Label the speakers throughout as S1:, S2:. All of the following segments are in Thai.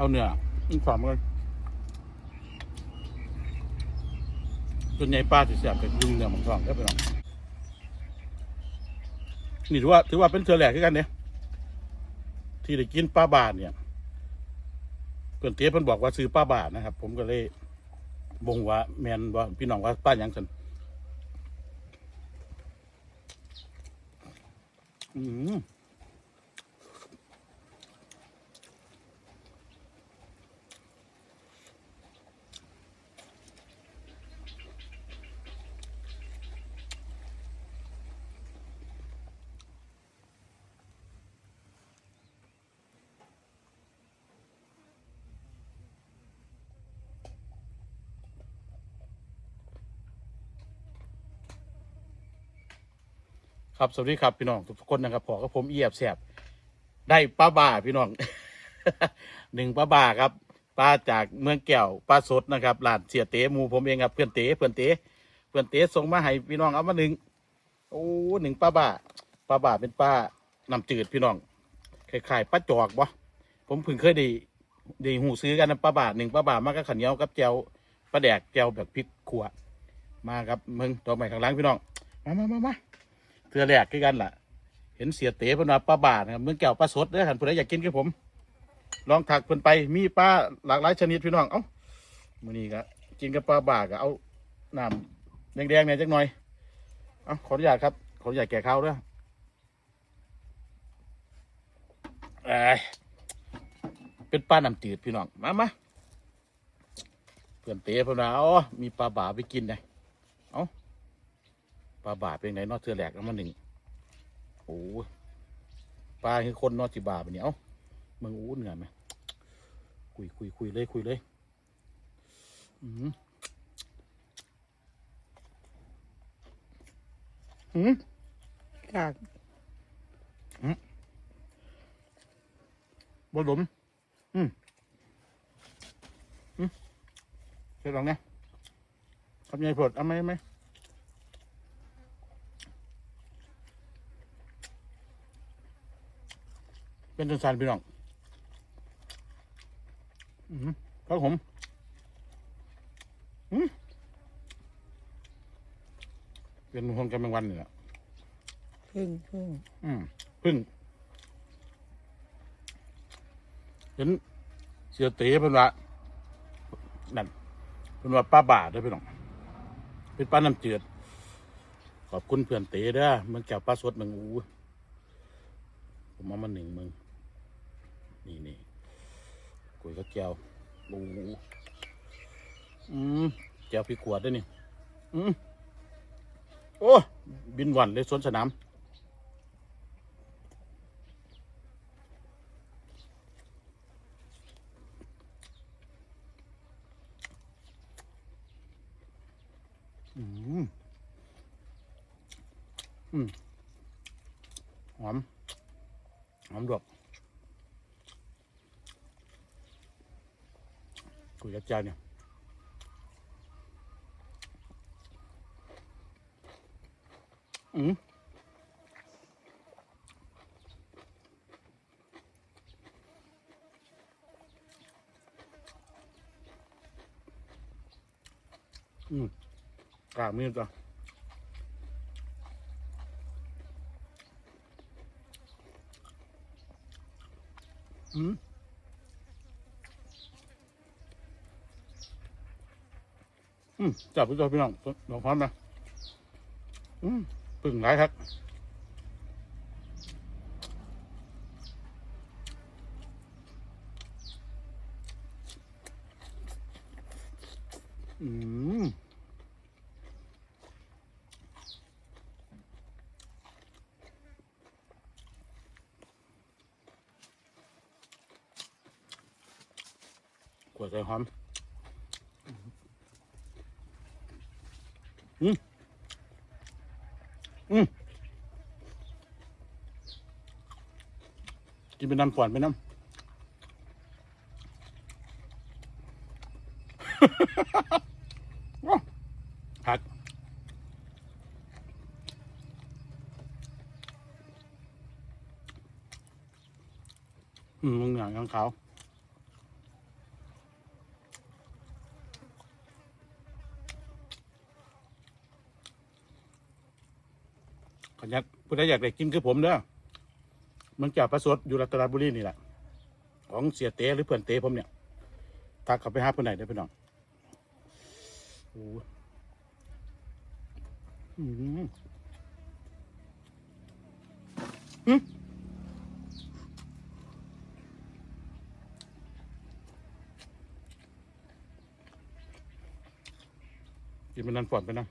S1: เอาเนื้ออีกสามกันส่วนใหญ่ปลาจะเสียบเป็นยุงเนื้อมันก่อนได้ไปลองนี่ถือว่าถือว่าเป็นเถื่อแหลกคือกันเนี่ยที่ได้กินปลาบาทเนี่ยเพื่อนเตี้ยเพิ่นบอกว่าซื้อปลาบาทนะครับ ผมก็เลยบงว่าแมนว่าพี่น้องว่าป้าหยังสันอืม ครับสวัสดีครับพี่น้องทุกคนนะครับพอกับผมเอียบแสบได้ปลาบ่าพี่น้อง หนึ่งปลาบ่าครับปลาจากเมืองแก้วปลาสดนะครับหลานเสียเต๋หมูผมเองครับเพื่อนเต๋เพื่อนเต๋เพื่อนเต๋ส่งมาให้พี่น้องเอามาหนึ่งโอ้หนึ่งปลาบ่าปลาบ่าเป็นปลาน้ำจืดพี่น้องคล้ายๆปลาจอกบ่ผมเพิ่งเคยได้ได้หูซื้อกันนะปลาบ่าหนึ่งปลาบ่ามากับขันเหนียวกับแจวปลาแดกแจวแบบพริกขัวมาครับมึงตัวใหม่ข้างหล่างพี่น้องมามามามา เทือแรกคือกันล่ะ เห็นเสียเต๋เพิ่นว่าปลาบาทนะครับเมืองแก้วปลาสดเด้อคันผู้ใดอยากกินกับผม ลองถักเพิ่นไปมีปลาหลากหลายชนิดพี่น้องเอ้ามื้อนี้ก็กินกับปลาบาทก็เอาน้ำแดงๆเนี่ยจักหน่อยเอ้าขออนุญาตครับขออนุญาตแก่ข้าวเด้อเอ้ยเป็นปลาน้ำจืดพี่น้องมามาเพื่อนเต๋เพิ่นว่าอ๋อมีปลาบาทไปกินไง ปลาบาทเป็นไงเนอเทือแหลกเอามาหนึ่งโอ้ยปลาคือคนเนอจิบาปะเนี่ยเอ้ามึงอู้เหนื่อยไหมคุยคุยคุยเลยคุยเลยอืมอืม
S2: กาก
S1: บหลมอืมอืมเสร็จแล้วเนี่ยทำยังไงผดเอาไหมเอาไหม เป็นจังสันพี่น้องอืมครับผมอืมเป็นคนกำลังวันนี่แหละ
S2: พึ่งพึ่ง
S1: อืมพึ่งเห็นเสียเต๋เป็นว่านั่นเป็นว่าป้าบาทเด้อพี่น้องเป็นป้าน้ำจืดขอบคุณเพื่อนเต๋เด้อเมืองแก้วปลาสดเมืองอูผมเอามาหนึ่งมึง นี่นี่กุยกับแก้วโอ้โหอืมแก้วพี่ขวดด้วยนี่ อืมโอ้บินหวันเลยสวนสนามอืมอืมหอม หอมดอ กุยกับเจ้าเนี่ยอืมอืมกลากมีดจ้ะอืม อืมจับพี่ตัวพี่น้องลองพร้อมนะอืมปึ่งหลายครับอืมกวยไก่หอม น้ำขวานไปน้ำผักอืมมึงหนังข้างเขาขยันผู้ใดอยากได้กินคือผมเด้อ เมืองแก้วประสดอยู่รัตนบุรีนี่แหละ ของเสียเตหรือเพื่อนเตผมเนี่ยทักเขาไปหาเพื่อนไหนได้พี่น้องโอ้อืมอืมกินมันนันฝอนไปนะ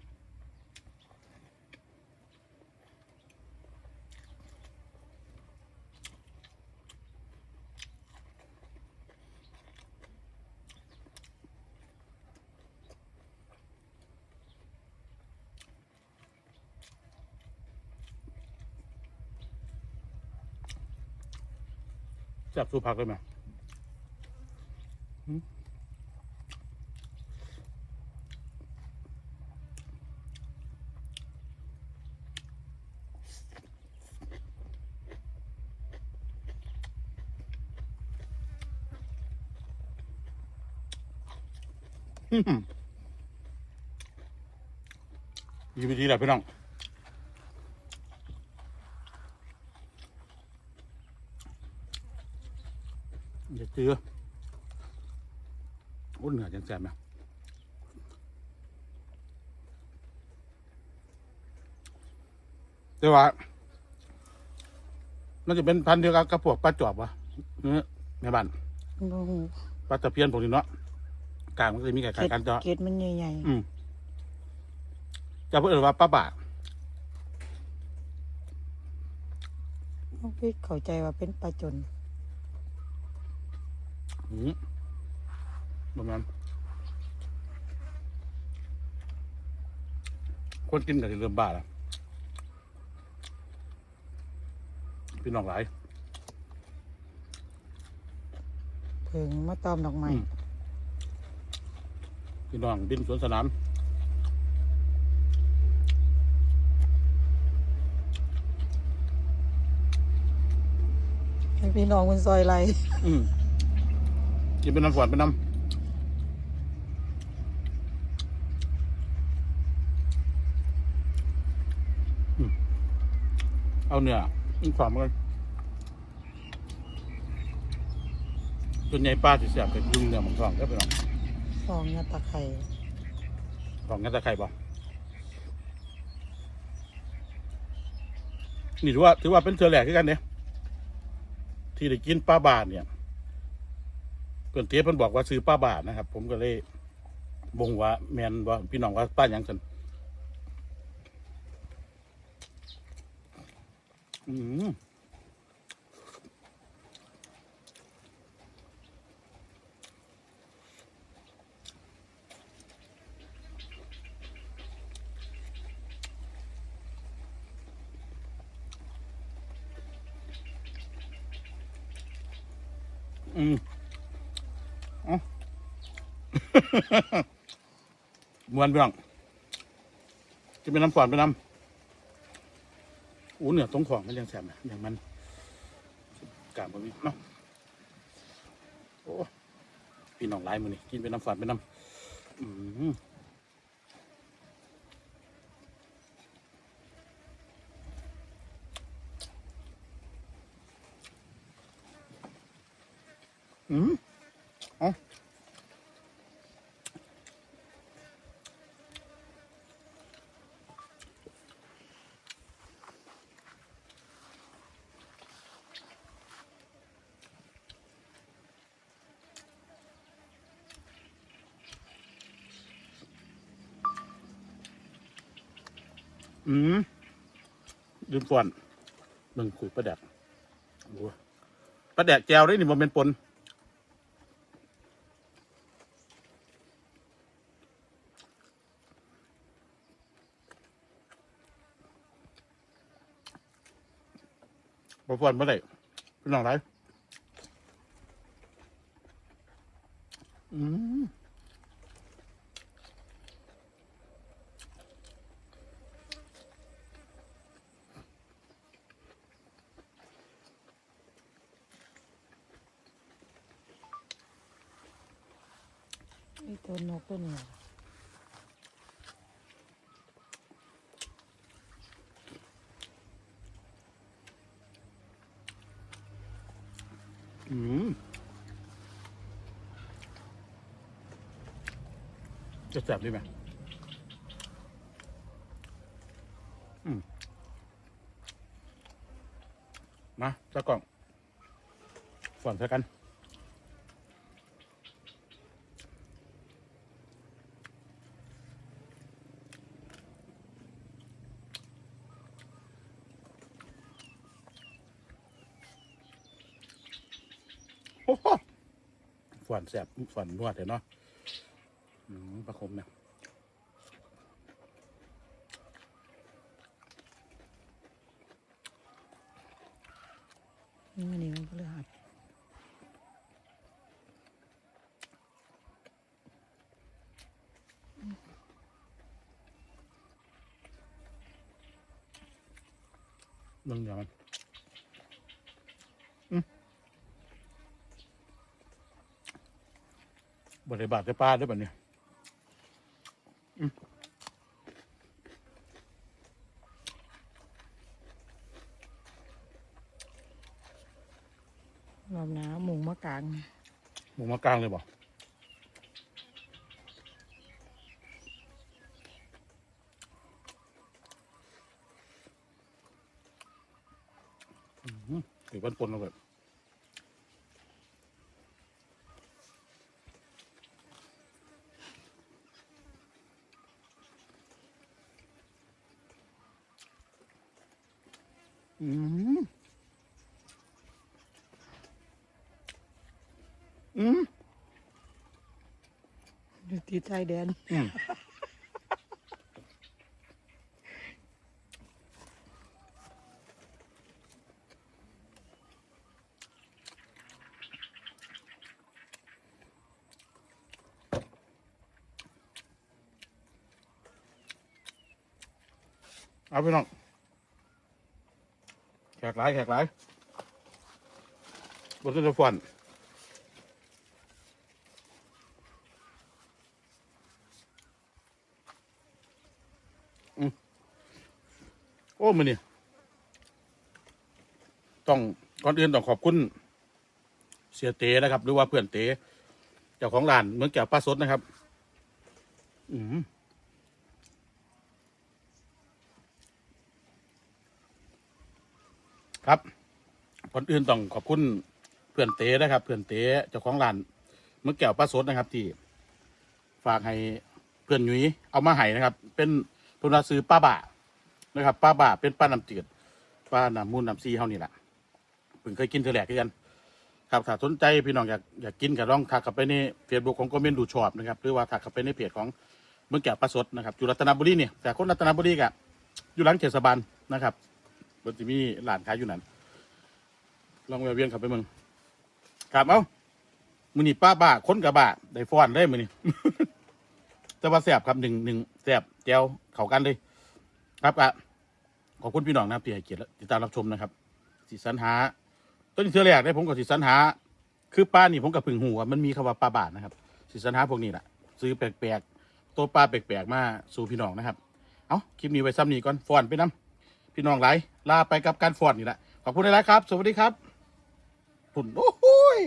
S1: จับสู้พักเลยไหมหืมอื้อหือมีวิธีแหละพี่น้อง อย่าเจือโอ้เหนือจังแสบนะแต่ว่า มันจะเป็นพันธุ์เดียวกับกระปวกปลาจอบวะเนื้อในบ้าน
S2: บ่ฮู้
S1: ปลาตะเพียนพวกนี้เนาะกลางมันก็จะมีไก่
S2: เกล็ด
S1: กันเจาะ
S2: เกล็ดมันใหญ่
S1: อืมจะเพื่อนว่าปลาบ่า
S2: ๆน้องพี่เข้าใจว่าเป็นปลาจน
S1: อืมประมาณคนกินกับเริ่มบ้าแล้วพี่น้องหลาย
S2: เพิงมาตอมดอกไม้
S1: อืมพี่น้องบินสวนสนาม
S2: ให้พี่น้องมันซอยไหล
S1: อืม กินเป็นน้ำฝนเป็นน้ำอืมเอาเนื้ออินความกันส่วนใหญ่ป้าจะเสียบเป็นยุงเนื้อมันทองก็เป็นน้อง
S2: ฟองยาตะไคร้
S1: ทองงั้นตะไคร่บ่นี่ถือว่าถือว่าเป็นเธอแหลกคือกันเนี่ยที่ได้กินปลาบาทเนี่ย เพื่อนเทียเพิ่นบอกว่าซื้อป้าบาทนะครับ ผมก็เลยบงว่าแมนว่าพี่น้องว่าป้าหยังกันอืมอืม มวนพี่น้องจะเป็นน้ำฝอนไปน้ำอู้เหนือตรงของมันยังแสบนะอย่างมันกาบบะมีเนาะโอ้พี่น้องหลายมือนี่กินเป็นน้ำฝอนไปน้ำอืมอืม อืมลืมก่อนเมึงคุยประแดกโอ้ประแดกแจวได้นี่มันเป็นปนบ่ฟอนเมื่ไหร่พี่น้องไรอืม
S2: นี่
S1: อืมจะแซ่บดีไหมอืมมาตะกล่องฝันเท่ากัน ฝอนแสบฝอนนวดเลยเนาะอืมประคมเนี่ย
S2: นี่มันนี่มันพฤหัส
S1: เรื่องเดียวมันอืม บริบาทได้ปลาด้วยแบบนี้
S2: รอบหน้าหมูมะกลาง
S1: หมูมากลางเลยบอกถือวันปนเอาแบบ อืมอืม
S2: อยู่ที่ชายแดน
S1: อืมเอาไปน้อง แขกหลายแขกหลายบนต้นจะฟอนโอ้มือนี่ต้องก่อนอื่นต้องขอบคุณ เสียเตนะครับ หรือว่าเพื่อนเตเจ้าของร้านเมืองแก้วป้าสดนะครับ อืม ครับก่อนอื่นต้องขอบคุณเพื่อนเตนะครับ เพื่อนเตเจ้าของร้านเมือแก้วป้าสดนะครับ ที่ ฝากให้เพื่อนหนุยเอามาให้นะครับ เป็นทุนซื้อป้าบ่านะครับ ป้าบ่าเป็นป้าน้ำจืดป้าน้ำมูลน้ำซีเฮานี่แหละเพิ่งเคยกินเท่าแรกกันครับถ้าสนใจพี่น้องอยากอยากกินก็ลองทักเข้าไปในเฟซบุ๊กของคอมเมนดูชอบนะครับ หรือว่าทักเข้าไปในเพจของเมืองแก่ปลาสดนะครับอยู่รัตนบุรีเนี่ยแต่คนรัตนบุรีกะอยู่หลังเทศบาลนะครับ มันจะมีร้านขายอยู่นั่นลองแวะเวียนข้าไปมืองครับเอ้ามือนี่ป้าบ้าคนกับบ้าได้ฟ้อนได้มือนี่แต่ว่าแสบครับหนึ่งหนึ่งแสบแจวเข้ากันเลย ครับอะขอบคุณพี่น้องนะครับที่ให้เกียรติและติดตามรับชมนะครับสิสรรหา ต้นเทือแรกได้ผมก็สิสรรหา คือปลานี่ผมกับพึ่งหูว่ามันมีคำว่าปลาบาทนะครับ สิสรรหาพวกนี้แหละซื้อแปลกๆตัวปลาแปลกๆมาสู่พี่น้องนะครับ เอาคลิปนี้ไว้ซ้ำนี้ก่อนฟอนไปน้ำ พี่น้องไหลายลาไปกับการฟอนนี่แหละขอบคุณหลายๆครับ สวัสดีครับผุนโอ้โหย